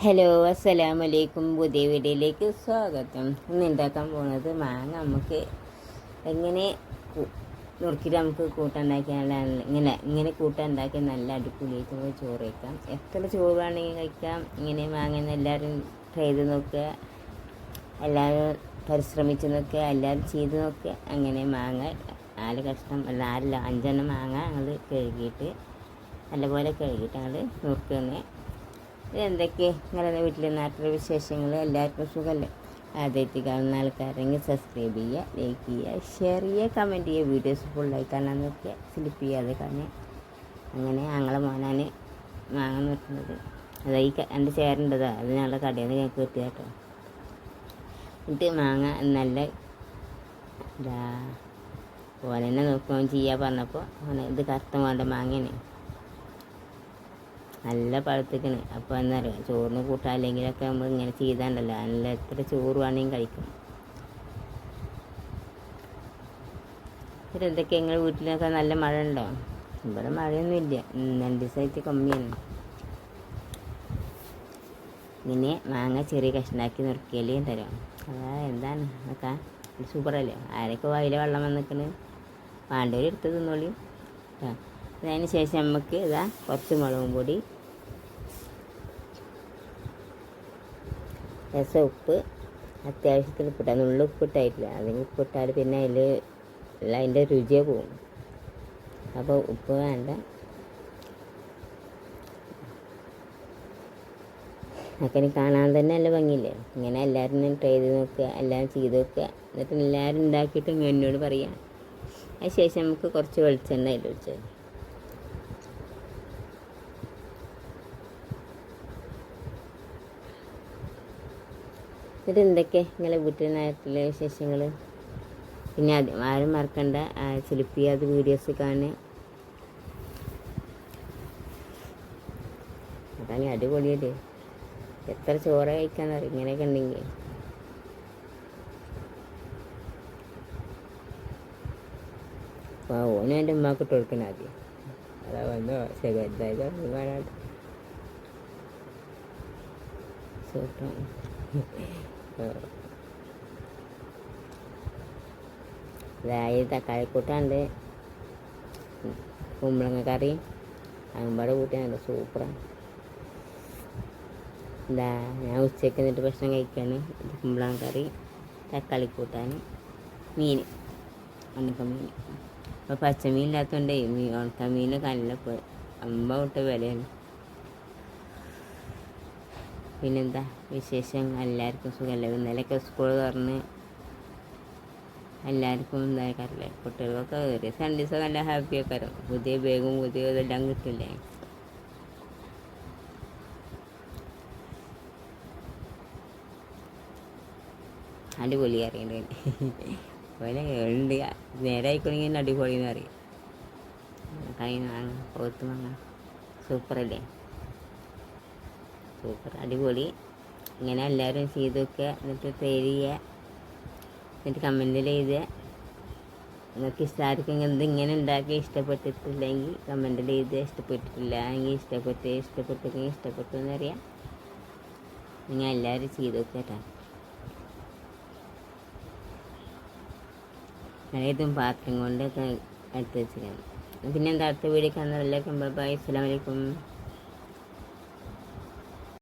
Hello അസ്സലാമു വലൈക്കും പുതിയ വീഡിയോയിലേക്ക് സ്വാഗതം. ഇന്ന് ഉണ്ടാക്കാൻ പോകുന്നത് മാങ്ങ നമുക്ക് എങ്ങനെ നുറുക്കിട്ട് നമുക്ക് കൂട്ടുണ്ടാക്കിയാൽ ഇങ്ങനെ ഇങ്ങനെ കൂട്ടുണ്ടാക്കി നല്ല അടിപൊളിയായിട്ട് നമുക്ക് ചോറ് വയ്ക്കാം എത്ര ചോറ് വേണമെങ്കിൽ കഴിക്കാം. ഇങ്ങനെ മാങ്ങ എല്ലാവരും ട്രൈ ചെയ്ത് നോക്കുക. എല്ലാവരും പരിശ്രമിച്ച് നോക്കുക. എല്ലാവരും ചെയ്ത് നോക്കുക. അങ്ങനെ മാങ്ങ നാല് കഷ്ണം അല്ല നാലല്ല അഞ്ചെണ്ണം മാങ്ങ ഞങ്ങൾ കഴുകിയിട്ട് നല്ലപോലെ കഴുകിയിട്ട് ഞങ്ങൾ നുറുക്കുന്നത് എന്തൊക്കെ നിങ്ങളുടെ വീട്ടിലെ നാട്ടിലെ വിശേഷങ്ങൾ. എല്ലാവർക്കും സുഖമല്ലേ ആദ്യമായിട്ട് കാണുന്ന ആൾക്കാരെങ്കിൽ സബ്സ്ക്രൈബ് ചെയ്യുക ലൈക്ക് ചെയ്യുക ഷെയർ ചെയ്യുക കമന്റ് ചെയ്യുക. വീഡിയോസ് ഫുള്ളായി കാണാൻ നോക്കുക. സ്ലിപ്പ് ചെയ്യാതെ കാണുക. അങ്ങനെ ഞങ്ങളെ മോനാണ് മാങ്ങ നിർത്തുന്നത് അതായി എന്റെ ചേരേണ്ടതാ അത്. ഞങ്ങളുടെ കടയിൽ നിന്ന് ഞങ്ങൾക്ക് കിട്ടിയ കേട്ടോ എന്നിട്ട് മാങ്ങ നല്ല ഇതാ ഓനെന്നെ നോക്കുകയും ചെയ്യാൻ പറഞ്ഞപ്പോൾ ഓനെ ഇത് കറുത്ത മോന്റെ മാങ്ങയാണ്. നല്ല പഴുത്തിക്കണ്. അപ്പോൾ എന്താ പറയുക ചോറിന് കൂട്ടാൻ അല്ലെങ്കിലൊക്കെ നമ്മൾ ഇങ്ങനെ ചെയ്താണ്ടല്ലോ. നല്ല എത്ര ചോറ് വേണമെങ്കിൽ കഴിക്കും. എന്തൊക്കെ നിങ്ങളുടെ വീട്ടിലൊക്കെ നല്ല മഴ ഉണ്ടോ ഇവിടെ മഴയൊന്നും ഇല്ല. രണ്ട് ദിവസമായിട്ട് കമ്മിയാണ്. ഇങ്ങനെ മാങ്ങ ചെറിയ കഷ്ണാക്കി നുറുക്കിയാലേ തരാം അതാ എന്താണ്? അതൊക്കെ സൂപ്പറല്ലേ ആരൊക്കെ വായിലെ വെള്ളം വന്നിക്കണ്? എടുത്ത് തിന്നോളി. അതിന് ശേഷം നമുക്ക് ഇതാ കുറച്ച് മുളകും പൊടി രസം ഉപ്പ് അത്യാവശ്യത്തിന് ഉപ്പിട്ടാൽ നുള്ളു ഉപ്പിട്ടായിട്ടില്ല അല്ലെങ്കിൽ ഉപ്പിട്ടാൽ പിന്നെ അതിൽ അതിന്റെ രുചിയെ പോകും. അപ്പോൾ ഉപ്പ് വേണ്ട. അക്കന് കാണാൻ തന്നെ നല്ല ഭംഗിയില്ലേ? ഇങ്ങനെ എല്ലാവരും ട്രൈ ചെയ്ത് നോക്കുക എല്ലാവരും ചെയ്ത് നോക്കുക. എന്നിട്ട് എല്ലാവരും ഉണ്ടാക്കിയിട്ട് എന്നോട് പറയാം. അതിന് ശേഷം നമുക്ക് കുറച്ച് വെളിച്ചെണ്ണ അതിൽ ഒഴിച്ചത് എന്നിട്ട് എന്തൊക്കെ നിങ്ങളെ വീട്ടിൽ നാട്ടിലെ വിശേഷങ്ങൾ പിന്നെ അത് ആരും മറക്കണ്ട. ചിലപ്പി അത് വീഡിയോസ് കാണുക. അതാണ് അടിപൊളിയല്ലേ? എത്ര ചോറ് കഴിക്കാന്നറിയും ഇങ്ങനെയൊക്കെ ഉണ്ടെങ്കിൽ. അപ്പോൾ ഓനും എന്റെ ഉമ്മാക്ക് ഇട്ട് കൊടുക്കണം ആദ്യം. അതാ വന്നോ ശരി എന്തായാലും സൂപ്പർ അതായത് തക്കാളിക്കൂട്ടാണ്ട് കുമ്പളങ്ങ കറി അമ്പടെ നല്ല സൂപ്പറാണ് എന്താ ഞാൻ ഉച്ചയ്ക്ക് എന്നിട്ട് ഭക്ഷണം കഴിക്കാണ്. കുമ്പളങ്ങ കറി തക്കാളി കൂട്ടാൻ മീൻ ഉണക്ക മീൻ. അപ്പോൾ പച്ചമീൻ ഇല്ലാത്തതുകൊണ്ടേ മീൻ ഉണക്ക മീനൊക്കെ നല്ല അമ്പ വിട്ട വിലയാണ്. പിന്നെന്താ വിശേഷം എല്ലാവർക്കും സുഖമല്ലേ ഇന്നലെയൊക്കെ സ്കൂൾ തുറന്ന് എല്ലാവർക്കും എന്താക്കാറില്ലേ കുട്ടികൾക്കൊക്കെ ഒരു രണ്ട് ദിവസം നല്ല ഹാപ്പി വരും പുതിയ ബാഗും പുതിയ ഇതെല്ലാം കിട്ടില്ലേ? അടിപൊളി അറിയണ്ടേ പോലെ ഉണ്ട്. നേരെ ആയിക്കോണെങ്കിൽ അടിപൊളി എന്ന് അറിയാം കൈ വാങ്ങാം പോത്ത് സൂപ്പർ സൂപ്പറല്ലേ? സൂപ്പർ അടിപൊളി. ഇങ്ങനെ എല്ലാവരും ചെയ്ത് വെക്കുക എന്നിട്ട് പേര് ചെയ്യുക എന്നിട്ട് കമന്റിൽ എഴുതുക. നിങ്ങൾക്ക് ഇഷ്ടമായിരിക്കും എന്ത് ഇങ്ങനെ ഉണ്ടാക്കി ഇഷ്ടപ്പെട്ടിട്ടില്ലെങ്കിൽ കമന്റിൽ എഴുതുക. ഇഷ്ടപ്പെട്ടിട്ടില്ല എങ്കിൽ ഇഷ്ടപ്പെട്ട് ഇഷ്ടപ്പെട്ടെങ്കിൽ ഇഷ്ടപ്പെട്ടു എന്നറിയാം നിങ്ങൾ എല്ലാവരും ചെയ്ത് വെക്കുക കേട്ടോ ഏതും പാത്രം കൊണ്ടൊക്കെ എടുത്ത് വെച്ചിരിക്കണം പിന്നെ എന്താ അടുത്ത വീഡിയോ കാണുന്നവരെല്ലാം ബൈ അസ്സലാമലൈക്കും